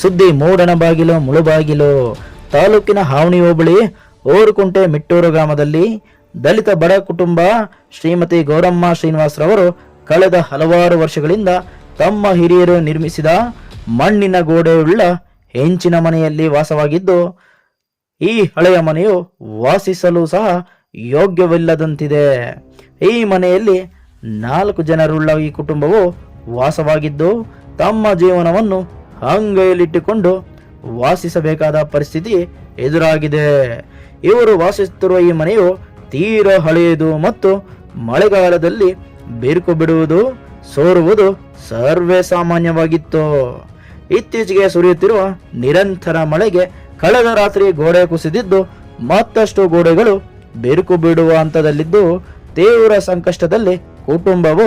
ಸುದ್ದಿ ಮೂಡಣ ಬಾಗಿಲು ಮುಳುಬಾಗಿಲು ತಾಲೂಕಿನ ಹಾವಣಿ ಹೋಬಳಿ ಓರುಕುಂಟೆ ಮಿಟ್ಟೂರು ಗ್ರಾಮದಲ್ಲಿ ದಲಿತ ಬಡ ಕುಟುಂಬ ಶ್ರೀಮತಿ ಗೌರಮ್ಮ ಶ್ರೀನಿವಾಸರವರು ಕಳೆದ ಹಲವಾರು ವರ್ಷಗಳಿಂದ ತಮ್ಮ ಹಿರಿಯರು ನಿರ್ಮಿಸಿದ ಮಣ್ಣಿನ ಗೋಡೆಯುಳ್ಳ ಹೆಂಚಿನ ಮನೆಯಲ್ಲಿ ವಾಸವಾಗಿದ್ದು, ಈ ಹಳೆಯ ಮನೆಯು ವಾಸಿಸಲು ಸಹ ಯೋಗ್ಯವಿಲ್ಲದಂತಿದೆ. ಈ ಮನೆಯಲ್ಲಿ ನಾಲ್ಕು ಜನರುಳ್ಳ ಈ ಕುಟುಂಬವು ವಾಸವಾಗಿದ್ದು, ತಮ್ಮ ಜೀವನವನ್ನು ಅಂಗೈಯಲ್ಲಿಟ್ಟುಕೊಂಡು ವಾಸಿಸಬೇಕಾದ ಪರಿಸ್ಥಿತಿ ಎದುರಾಗಿದೆ. ಇವರು ವಾಸಿಸುತ್ತಿರುವ ಈ ಮನೆಯು ತೀರ ಹಳೆಯದು ಮತ್ತು ಮಳೆಗಾಲದಲ್ಲಿ ಬಿರುಕು ಬಿಡುವುದು, ಸೋರುವುದು ಸರ್ವೇ ಸಾಮಾನ್ಯವಾಗಿತ್ತು. ಇತ್ತೀಚೆಗೆ ಸುರಿಯುತ್ತಿರುವ ನಿರಂತರ ಮಳೆಗೆ ಕಳೆದ ರಾತ್ರಿ ಗೋಡೆ ಕುಸಿದಿದ್ದು, ಮತ್ತಷ್ಟು ಗೋಡೆಗಳು ಬಿರುಕು ಬಿಡುವ ಹಂತದಲ್ಲಿದ್ದು, ತೀವ್ರ ಸಂಕಷ್ಟದಲ್ಲಿ ಕುಟುಂಬವು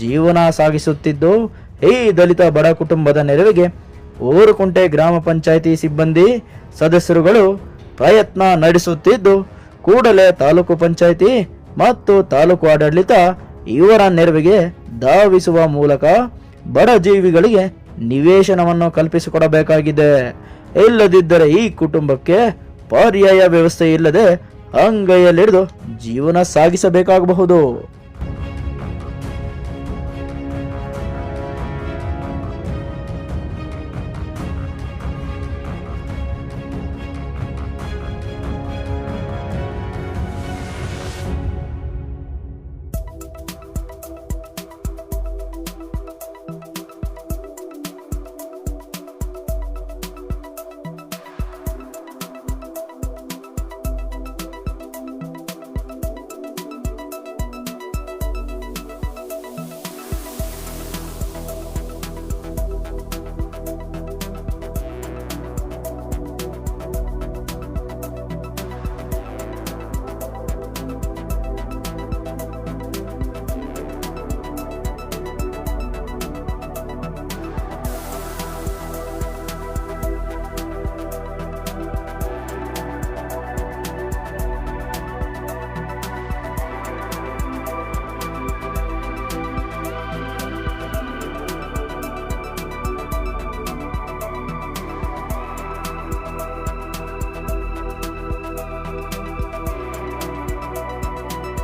ಜೀವನ ಸಾಗಿಸುತ್ತಿದ್ದು, ಈ ದಲಿತ ಬಡ ಕುಟುಂಬದ ನೆರವಿಗೆ ಊರುಕುಂಟೆ ಗ್ರಾಮ ಪಂಚಾಯಿತಿ ಸಿಬ್ಬಂದಿ ಸದಸ್ಯರುಗಳು ಪ್ರಯತ್ನ ನಡೆಸುತ್ತಿದ್ದು, ಕೂಡಲೇ ತಾಲೂಕು ಪಂಚಾಯಿತಿ ಮತ್ತು ತಾಲೂಕು ಆಡಳಿತ ಇವರ ನೆರವಿಗೆ ಧಾವಿಸುವ ಮೂಲಕ ಬಡ ಜೀವಿಗಳಿಗೆ ನಿವೇಶನವನ್ನು ಕಲ್ಪಿಸಿಕೊಡಬೇಕಾಗಿದೆ. ಇಲ್ಲದಿದ್ದರೆ ಈ ಕುಟುಂಬಕ್ಕೆ ಪರ್ಯಾಯ ವ್ಯವಸ್ಥೆ ಇಲ್ಲದೆ ಅಂಗೈಯಲ್ಲಿಡಿದು ಜೀವನ ಸಾಗಿಸಬೇಕಾಗಬಹುದು.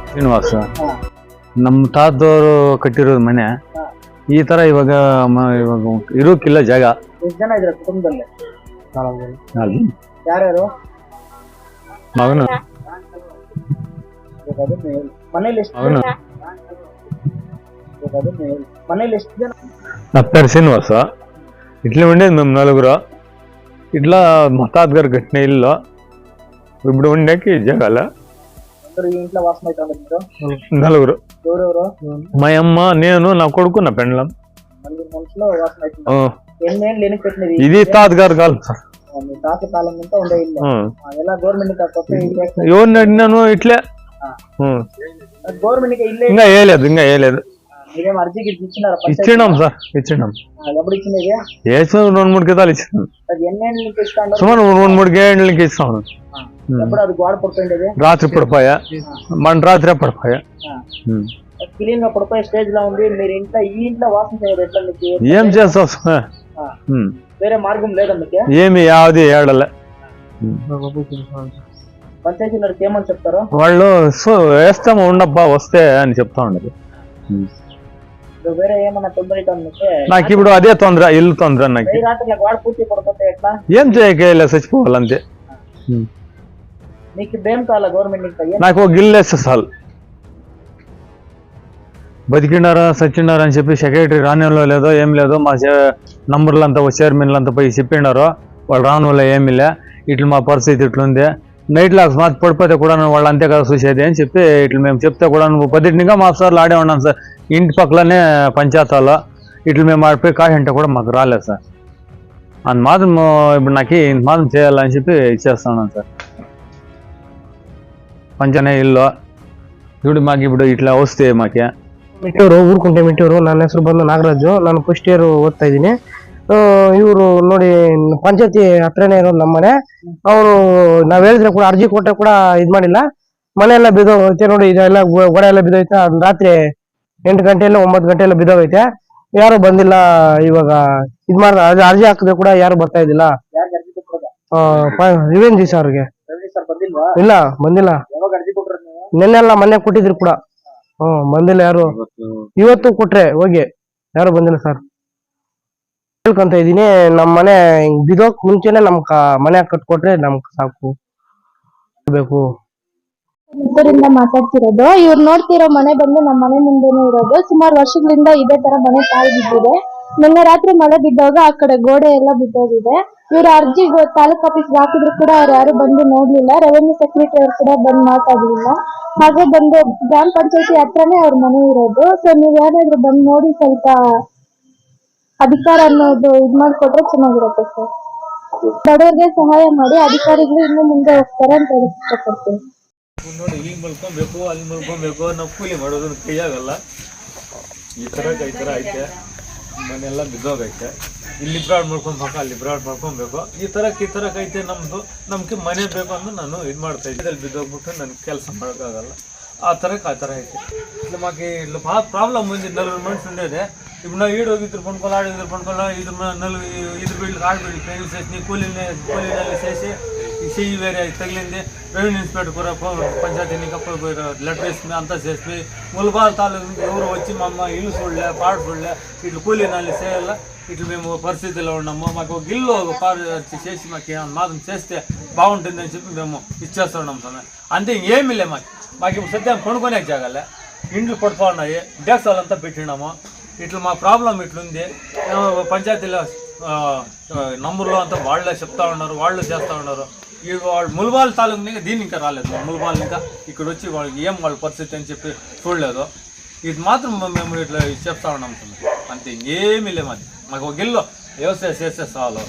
ಶ್ರೀನಿವಾಸ ನಮ್ಮ ತಾತದವರು ಕಟ್ಟಿರೋದು ಮನೆ ಈ ತರ ಇವಾಗ ಮ- ಇವಾಗ ಇರೋಕ್ಕಿಲ್ಲ ಜಾಗ ಎಷ್ಟು ಜನ ಇದ್ರ ಕುಟುಂಬದಲ್ಲಿ ಅಲ್ಲಿ ಯಾರ್ಯಾರು ಮಗನು ಇವಾಗ ಅದನ್ನ ಹೇಳಿ. ಮನೇಲಿ ಎಷ್ಟು ಮಗನು ಇವಾಗ ಅದನ್ನ ಹೇಳಿ. ಮನೇಲಿ ಎಷ್ಟು ಜನ నా పేరు శ్రీనివాస ఇట్లా ఉండేది మేము నలుగురు ఇట్లా మా తాతగారు కట్టిన ఇల్లు ఇప్పుడు ఉండేకి జగాల అందరూ ఈ ఇంట్లో వాసన మీరు? నలుగురు. ఎవరెవరు? మా అమ్మ నేను నా కొడుకు నా పెండ్లం. నలుగురు మనుషులు వాసన అవుతుంది ఎన్నేళ్ళు ఎన్ని పెట్టినది ఇది తాతగారు కాలం సార్. మీ తాత కాలం నుంచి ఉండే ఇల్లు. ఆ. ఆ, ఎలా గవర్నమెంట్ ఎవరిని అడిగినాను? ఇట్లే. గవర్నమెంట్ ఇల్లే ఇంకా వేయలేదు ఇంకా వేయలేదు మీరేం అర్జీ గిర్జీ ఇచ్చినారా? పంచాయతీ? ఇచ్చినాం సార్. ఇచ్చినాం. ఆ, ఎప్పుడు ఇచ్చినది వేసిన రెండు మూడు కితాలు ఇచ్చినాం. అది ఎన్నేళ్ళు నీకు ఇస్తా ఉన్నారు? సుమారు రెండు మూడు గేళ్ళకి ఎప్పుడు అది గోడ పడుతుండేది రాత్రి పడిపోయా? మన రాత్రి పడిపోయా? క్లీన్గా పడిపోయే స్టేజ్లో ఉంది మీరు ఇంట్లో ఈ ఇంట్లో వాసన చేయదు ఎట్లా మీకు? ఏం ఉమ్. వేరే మార్గం లేదా మీకు? ఏమి యావది ఏడలే. పంచాయతీ నడికి ఏమని చెప్తారు? వాళ్ళు వేస్తాము ఉండబ్బా వస్తే అని చెప్తా ఉండదు వేరే ఏమన్నా తొందర నాకు ఇప్పుడు అదే తొందర ఇల్లు తొందర నాకు. ఏం చేయకేలే చచ్చిపోవాలంతే మీకు నాకు ఒక ఇల్లు వేస్తే చాలు. బతికిండారా అని చెప్పి సెక్రటరీ రానిలో లేదో ఏం లేదో మా చే- నంబర్లు అంతా చైర్మన్లు అంతా పోయి చెప్పిండారు వాళ్ళు రాను ఏమీ లే. ఇట్లా మా పరిస్థితి ఇట్లుంది. నైట్ లాక్స్ మాకు పడిపోతే కూడా వాళ్ళు అంతే కదా చూసేది అని చెప్పి ఇట్లా మేము చెప్తే కూడా నువ్వు పదింటిగా మా సార్లు ఆడే ఉన్నాం సార్. ఇంటి పక్కలనే పంచాయతాలు. ఇట్లా మేము ఆడిపోయి కాయంటే కూడా మాకు రాలేదు సార్. అంత మాత్రం ఇప్పుడు నాకు ఇంత మాత్రం చేయాలని చెప్పి ఇచ్చేస్తున్నాను సార్. ಪಂಚನೆ ಇಲ್ಲೋ. ದುಡ್ಡು ಮಾಗಿ ಬಿಡು ಇಟ್ಲ ಔಷಧಿ ಮಾಕೆ ಮೆಟ್ಟೂರು ಊರ್ಕುಂಟೆ ಮೆಟ್ಟೂರು ನನ್ನ ಹೆಸರು ಬಂದು ನಾಗರಾಜು ನಾನು ಫಸ್ಟ್ ಇಯರ್ ಓದ್ತಾ ಇದ್ದೀನಿ. ಇವರು ನೋಡಿ ಪಂಚಾಯತಿ ಹತ್ರನೇ ಇರೋದು ನಮ್ಮನೆ. ಅವರು ನಾವು ಹೇಳಿದ್ರೆ ಕೂಡ ಅರ್ಜಿ ಕೊಟ್ಟೆ ಕೂಡ ಇದು ಮಾಡಿಲ್ಲ. ಮನೆ ಎಲ್ಲ ನೋಡಿ ಇದೆಲ್ಲ ಗೋಡೆ ಎಲ್ಲ ಬಿದ್ದೋಯ್ತೆ ರಾತ್ರಿ ಎಂಟು ಗಂಟೆ ಎಲ್ಲ ಒಂಬತ್ತು ಗಂಟೆ ಎಲ್ಲ ಬಿದ್ದೋಗೈತೆ. ಯಾರು ಬಂದಿಲ್ಲ ಇವಾಗ ಇದು ಮಾಡ್ದ ಅರ್ಜಿ ಹಾಕಿದ್ರೆ ಕೂಡ ಯಾರು ಬರ್ತಾ ಇದ್ದಿಲ್ಲ. ರಿವೆಂಜಿ ಸರ್ಗೆ ಇಲ್ಲ ಬಂದಿಲ್ಲ. ನಿನ್ನೆಲ್ಲ ಮನೆ ಕೊಟ್ಟಿದ್ರು ಕೂಡ. ಹ್ಮ್ ಬಂದಿಲ್ಲ ಯಾರು? ಇವತ್ತು ಕೊಟ್ರೆ ಹೋಗಿ. ಯಾರು ಬಂದಿಲ್ಲ ಸರ್ ಹೇಳ್ಕೊಂತ ಇದೀನಿ ನಮ್ ಮನೆ ಹಿಂಗ್ ಬಿದೋಕ್ ಮುಂಚೆನೆ ನಮ್ ಮನೆ ಕಟ್ಕೊಟ್ರೆ ನಮ್ಗ್ ಸಾಕು. ಬೇಕು. ಇದರಿಂದ ಮಾತಾಡ್ತಿರೋದು. ಇವ್ರು ನೋಡ್ತಿರೋ ಮನೆ ಬಂದು ನಮ್ಮ ಮನೆ ಮುಂದೆನೆ ಇರೋದು. ಸುಮಾರು ವರ್ಷಗಳಿಂದ ಇದೇ ತರ ಮನೆ ತಾಯಿ ಬಿದ್ದಿದೆ ನಿನ್ನೆ ರಾತ್ರಿ ಮಳೆ ಬಿದ್ದಾಗ ಆ ಕಡೆ ಗೋಡೆ ಎಲ್ಲ ಬಿದ್ದೋಗಿದೆ. ಇವ್ರ ಅರ್ಜಿ ತಾಲೂಕ್ ಆಫೀಸ್ ಹಾಕಿದ್ರು ಕೂಡ ಅವ್ರು ಯಾರು ಬಂದು ನೋಡ್ಲಿಲ್ಲ. ರೆವೆನ್ಯೂ ಸೆಕ್ರೆಟರಿ ಅವ್ರು ಕೂಡ ಬಂದು ಮಾತಾಡ್ಲಿಲ್ಲ. ಹಾಗೆ ಬಂದು ಗ್ರಾಮ ಪಂಚಾಯತಿ ಹತ್ರನೇ ಅವ್ರ ಮನೆ ಇರೋದು. ಸೊ ನೀವ್ ಯಾರಾದ್ರೂ ಬಂದು ನೋಡಿ ಸ್ವಲ್ಪ ಅಧಿಕಾರ ಅನ್ನೋದು ಇದ್ ಮಾಡ್ಕೊಟ್ರೆ ಚೆನ್ನಾಗಿರುತ್ತೆ ಸರ್ ಬಡವರಿಗೆ ಸಹಾಯ ಮಾಡಿ ಅಧಿಕಾರಿಗಳು ಇನ್ನು ಮುಂದೆ ಹೋಗ್ತಾರೆ ಅಂತ ಇಷ್ಟಪಡ್ತೀನಿ. ನೋಡಿ ಇಲ್ಲಿ ಮಲ್ಕೊಬೇಕು, ಅಲ್ಲಿ ಮಲ್ಕೊಬೇಕು ನಾವು ಕೂಲಿ ಮಾಡೋದು ಕೈಯಾಗಲ್ಲ. ಈ ಥರ ಈ ತರ ಐತೆ. ಮನೆಲ್ಲ ಬಿದ್ದೋಗೈತೆ. ಇಲ್ಲಿ ಬ್ರಾಡ್ ಮಾಡ್ಕೊಬೇಕು, ಅಲ್ಲಿ ಬ್ರಾಡ್ ಮಾಡ್ಕೊಬೇಕು. ಈ ತರ ಈ ತರ ಐತೆ ನಮ್ದು. ನಮ್ಗೆ ಮನೆ ಬೇಕು ಅಂದ್ರೆ ನಾನು ಇದು ಮಾಡ್ತಾ ಇದ್ದೆ ಬಿದ್ದೋಗ್ಬಿಟ್ಟು ನನಗೆ ಕೆಲಸ ಮಾಡೋಕ್ಕಾಗಲ್ಲ. ಆ ಥರಕ್ಕೆ ಆ ತರ ಐತೆ. ನಮಗೆ ಇಲ್ಲಿ ಭಾಳ ಪ್ರಾಬ್ಲಮ್ ಬಂದಿದ್ದು ನಲ್ವರು ಮನ್ಸ್ ಇದೆ. ಇವ್ ನಾವು ಈಡು ಹೋಗಿದ್ರು ಪಂಡ್ಕೊಲ್ಲ ಆಡಿದ್ರು ಪಂಡ್ಕೊಲ್ಲ ಇದ್ರ ನಲ್ವ ಇದು ಬೀಳ್ಲಿ ಆಡ್ ಬೀಳಿ ಪೇಲ್ ಸೇಸಿ ಕೂಲಿಂದ ಕೂಲಿನಲ್ಲಿ ಸೇಸಿ ಸಿ ಬೇರೆ ತಗಲಿಂದೆ ರೆವಿನ್ಯೂ ಇನ್ಸ್ಪೆಕ್ಟರ್ ಕೂಡ ಪಂಚಾಯತಿ ಕಪ್ಪ ಲೆಟ್ರೇಸ್ ಅಂತ ಸೇಸ್ಮಿ ಮುಲ್ಬಾಲ್ ತಾಲೂಕಿಗೆ ಇವರು ವಚ್ಚಿ ಮಮ್ಮ ಇಳು ಸುಳ್ಳೆ ಇಲ್ಲಿ ಸುಳ್ಳೆ ಇಟ್ಲು ಕೂಲಿನಲ್ಲಿ ಸೇಯಲ್ಲ ఇట్లా మేము పరిస్థితుల్లో ఉన్నాము. మాకు ఒక ఒక చేసి మాకు ఏమైనా మాత్రం చేస్తే బాగుంటుంది అని చెప్పి మేము ఇచ్చేస్తున్నాం సార్ అంతే ఇంకేమీ లే మాకు. మాకు ఇప్పుడు సత్యం కొనుక్కొనే జాగాలే. ఇండ్లు పడుతూ ఉన్నాయి డేక్సాలు అంతా పెట్టినాము. ఇట్లా మా ప్రాబ్లం ఇట్లుంది. పంచాయతీలో నంబర్లో అంతా వాళ్ళే చెప్తా ఉన్నారు వాళ్ళు చేస్తూ ఉన్నారు. ఈ వాళ్ళు ముల్బాల్ తాలూకు దీన్ని ఇంకా రాలేదు. మా ముల్బాల్ ఇంకా ఇక్కడ వచ్చి వాళ్ళకి ఏం వాళ్ళ పరిస్థితి అని చెప్పి చూడలేదు. ఇది మాత్రం మేము ఇట్లా చెప్తా ఉన్నాం అంతే ఇంకేమీ లేవు మాది. మాకు ఒక ఇల్లు వ్యవసాయ చేస్తే చాలు